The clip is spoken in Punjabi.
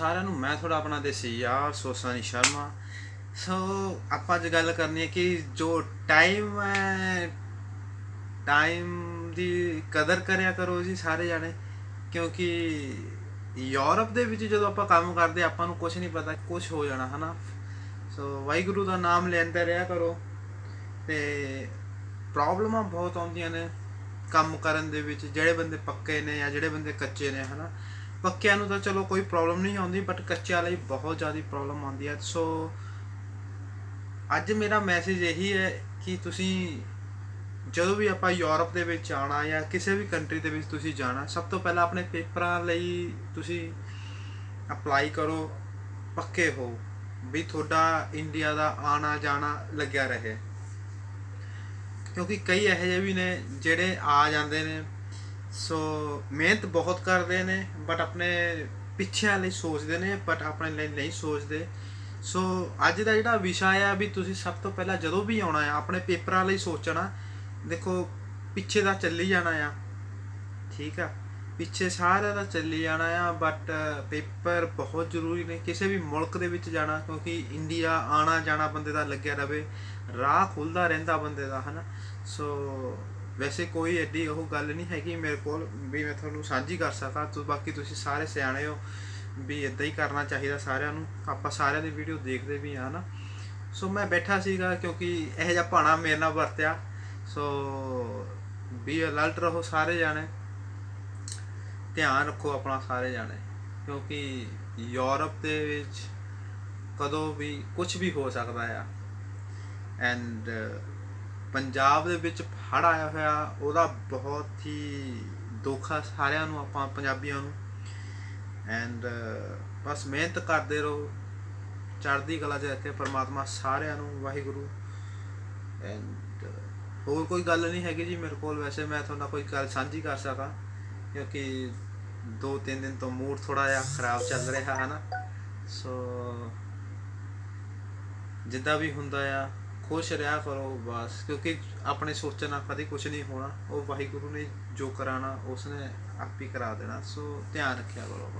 ਸਾਰਿਆਂ ਨੂੰ ਮੈਂ ਤੁਹਾਡਾ ਆਪਣਾ ਦੇਸੀ ਯਾਰ ਸੋਸਾਨੀ ਸ਼ਰਮਾ ਸੋ ਆਪਾਂ ਅੱਜ ਗੱਲ ਕਰਨੀ ਹੈ ਕਿ ਜੋ ਟਾਈਮ ਹੈ ਟਾਈਮ ਦੀ ਕਦਰ ਕਰਿਆ ਕਰੋ ਜੀ ਸਾਰੇ ਜਾਣੇ। ਕਿਉਂਕਿ ਯੂਰਪ ਦੇ ਵਿੱਚ ਜਦੋਂ ਆਪਾਂ ਕੰਮ ਕਰਦੇ, ਆਪਾਂ ਨੂੰ ਕੁਝ ਨਹੀਂ ਪਤਾ ਕੁਝ ਹੋ ਜਾਣਾ, ਹਨਾ? ਸੋ ਵਾਹਿਗੁਰੂ ਦਾ ਨਾਮ ਲੈਂਦੇ ਰਿਹਾ ਕਰੋ। ਤੇ ਪ੍ਰੋਬਲਮਾਂ ਬਹੁਤ ਆਉਂਦੀਆਂ ਨੇ ਕੰਮ ਕਰਨ ਦੇ ਵਿੱਚ, ਜਿਹੜੇ ਬੰਦੇ ਪੱਕੇ ਨੇ ਜਾਂ ਜਿਹੜੇ ਬੰਦੇ ਕੱਚੇ ਨੇ, ਹਨਾ? ਪੱਕਿਆਂ ਨੂੰ ਤਾਂ ਚਲੋ ਕੋਈ ਪ੍ਰੋਬਲਮ ਨਹੀਂ ਆਉਂਦੀ ਬਟ ਕੱਚਿਆਂ ਲਈ ਬਹੁਤ ਜ਼ਿਆਦਾ ਪ੍ਰੋਬਲਮ ਆਉਂਦੀ ਹੈ ਸੋ ਅੱਜ ਮੇਰਾ ਮੈਸੇਜ ਇਹੀ ਹੈ ਕਿ ਤੁਸੀਂ ਜਦੋਂ ਵੀ ਆਪਾਂ ਯੂਰਪ ਦੇ ਵਿੱਚ ਆਣਾ ਜਾਂ ਕਿਸੇ ਵੀ ਕੰਟਰੀ ਦੇ ਵਿੱਚ ਤੁਸੀਂ ਜਾਣਾ, ਸਭ ਤੋਂ ਪਹਿਲਾਂ ਆਪਣੇ ਪੇਪਰਾਂ ਲਈ ਤੁਸੀਂ ਅਪਲਾਈ ਕਰੋ, ਪੱਕੇ ਹੋ ਵੀ ਤੁਹਾਡਾ ਇੰਡੀਆ ਦਾ ਆਣਾ ਜਾਣਾ ਲੱਗਿਆ ਰਹੇ। ਕਿਉਂਕਿ ਕਈ ਇਹੋ ਜਿਹੇ ਵੀ ਨੇ ਜਿਹੜੇ ਆ ਜਾਂਦੇ ਨੇ ਸੋ ਮਿਹਨਤ ਬਹੁਤ ਕਰਦੇ ਨੇ ਬਟ ਆਪਣੇ ਪਿੱਛਿਆਂ ਲਈ ਸੋਚਦੇ ਨੇ ਬਟ ਆਪਣੇ ਲਈ ਨਹੀਂ ਸੋਚਦੇ। ਸੋ ਅੱਜ ਦਾ ਜਿਹੜਾ ਵਿਸ਼ਾ ਆ ਵੀ ਤੁਸੀਂ ਸਭ ਤੋਂ ਪਹਿਲਾਂ ਜਦੋਂ ਵੀ ਆਉਣਾ ਆ, ਆਪਣੇ ਪੇਪਰਾਂ ਲਈ ਸੋਚਣਾ, ਦੇਖੋ, ਪਿੱਛੇ ਦਾ ਚੱਲੀ ਜਾਣਾ ਆ। ਠੀਕ ਆ? ਪਿੱਛੇ ਸਾਰਾ ਦਾ ਚੱਲੀ ਜਾਣਾ ਆ ਬਟ ਪੇਪਰ ਬਹੁਤ ਜ਼ਰੂਰੀ ਨੇ। ਕਿਸੇ ਵੀ ਮੁਲਕ ਦੇ ਵਿੱਚ ਜਾਣਾ, ਕਿਉਂਕਿ ਇੰਡੀਆ ਆਣਾ ਜਾਣਾ ਬੰਦੇ ਦਾ ਲੱਗਿਆ ਰਵੇ। ਰਾਹ ਖੁੱਲਦਾ ਰਹਿੰਦਾ ਬੰਦੇ ਦਾ, ਹਨਾ? ਸੋ ਵੈਸੇ ਕੋਈ ਐਡੀ ਉਹ ਗੱਲ ਨਹੀਂ ਹੈਗੀ ਮੇਰੇ ਕੋਲ ਵੀ ਮੈਂ ਤੁਹਾਨੂੰ ਸਾਂਝੀ ਕਰ ਸਕਾਂ ਤੋ, ਬਾਕੀ ਤੁਸੀਂ ਸਾਰੇ ਸਿਆਣੇ ਹੋ ਵੀ ਇਦਾਂ ਹੀ ਕਰਨਾ ਚਾਹੀਦਾ ਸਾਰਿਆਂ ਨੂੰ। ਆਪਾਂ ਸਾਰਿਆਂ ਦੀ ਵੀਡੀਓ ਦੇਖਦੇ ਵੀ ਆ ਨਾ ਸੋ ਮੈਂ ਬੈਠਾ ਸੀਗਾ ਕਿਉਂਕਿ ਇਹ ਜਿਹਾ ਭਾਣਾ ਮੇਰੇ ਨਾਲ ਵਰਤਿਆ। ਸੋ ਵੀ ਅਲਰਟ ਰਹੋ ਸਾਰੇ ਜਾਣੇ। ਧਿਆਨ ਰੱਖੋ ਆਪਣਾ ਸਾਰੇ ਜਾਣੇ। ਕਿਉਂਕਿ ਯੂਰਪ ਦੇ ਵਿੱਚ ਕਦੋਂ ਵੀ ਕੁਝ ਵੀ ਹੋ ਸਕਦਾ ਆ। ਐਂਡ ਪੰਜਾਬ ਦੇ ਵਿੱਚ ਹੜ ਆਇਆ ਹੋਇਆ, ਉਹਦਾ ਬਹੁਤ ਹੀ ਦੁੱਖ ਆ ਸਾਰਿਆਂ ਨੂੰ, ਆਪਾਂ ਪੰਜਾਬੀਆਂ ਨੂੰ। ਐਂਡ ਬਸ ਮਿਹਨਤ ਕਰਦੇ ਰਹੋ। ਚੜ੍ਹਦੀ ਕਲਾ 'ਚ ਇੱਥੇ ਪਰਮਾਤਮਾ ਸਾਰਿਆਂ ਨੂੰ, ਵਾਹਿਗੁਰੂ। ਐਂਡ ਹੋਰ ਕੋਈ ਗੱਲ ਨਹੀਂ ਹੈਗੀ ਜੀ ਮੇਰੇ ਕੋਲ। ਵੈਸੇ ਮੈਂ ਤੁਹਾਡਾ ਕੋਈ ਗੱਲ ਸਾਂਝੀ ਕਰ ਸਕਾਂ, ਕਿਉਂਕਿ ਦੋ ਤਿੰਨ ਦਿਨ ਤੋਂ ਮੂਡ ਥੋੜਾ ਜਿਹਾ ਖਰਾਬ ਚੱਲ ਰਿਹਾ ਹੈ ਨਾ ਸੋ ਜਿੱਦਾਂ ਵੀ ਹੁੰਦਾ ਆ ਖੁਸ਼ ਰਿਹਾ ਕਰੋ, ਬਸ। ਕਿਉਂਕਿ ਆਪਣੇ ਸੋਚਣ ਨਾਲ ਕਦੇ ਕੁਝ ਨਹੀਂ ਹੋਣਾ। ਉਹ ਵਾਹਿਗੁਰੂ ਨੇ ਜੋ ਕਰਾਣਾ ਉਸਨੇ ਆਪ ਹੀ ਕਰਾ ਦੇਣਾ। ਸੋ ਧਿਆਨ ਰੱਖਿਆ ਕਰੋ।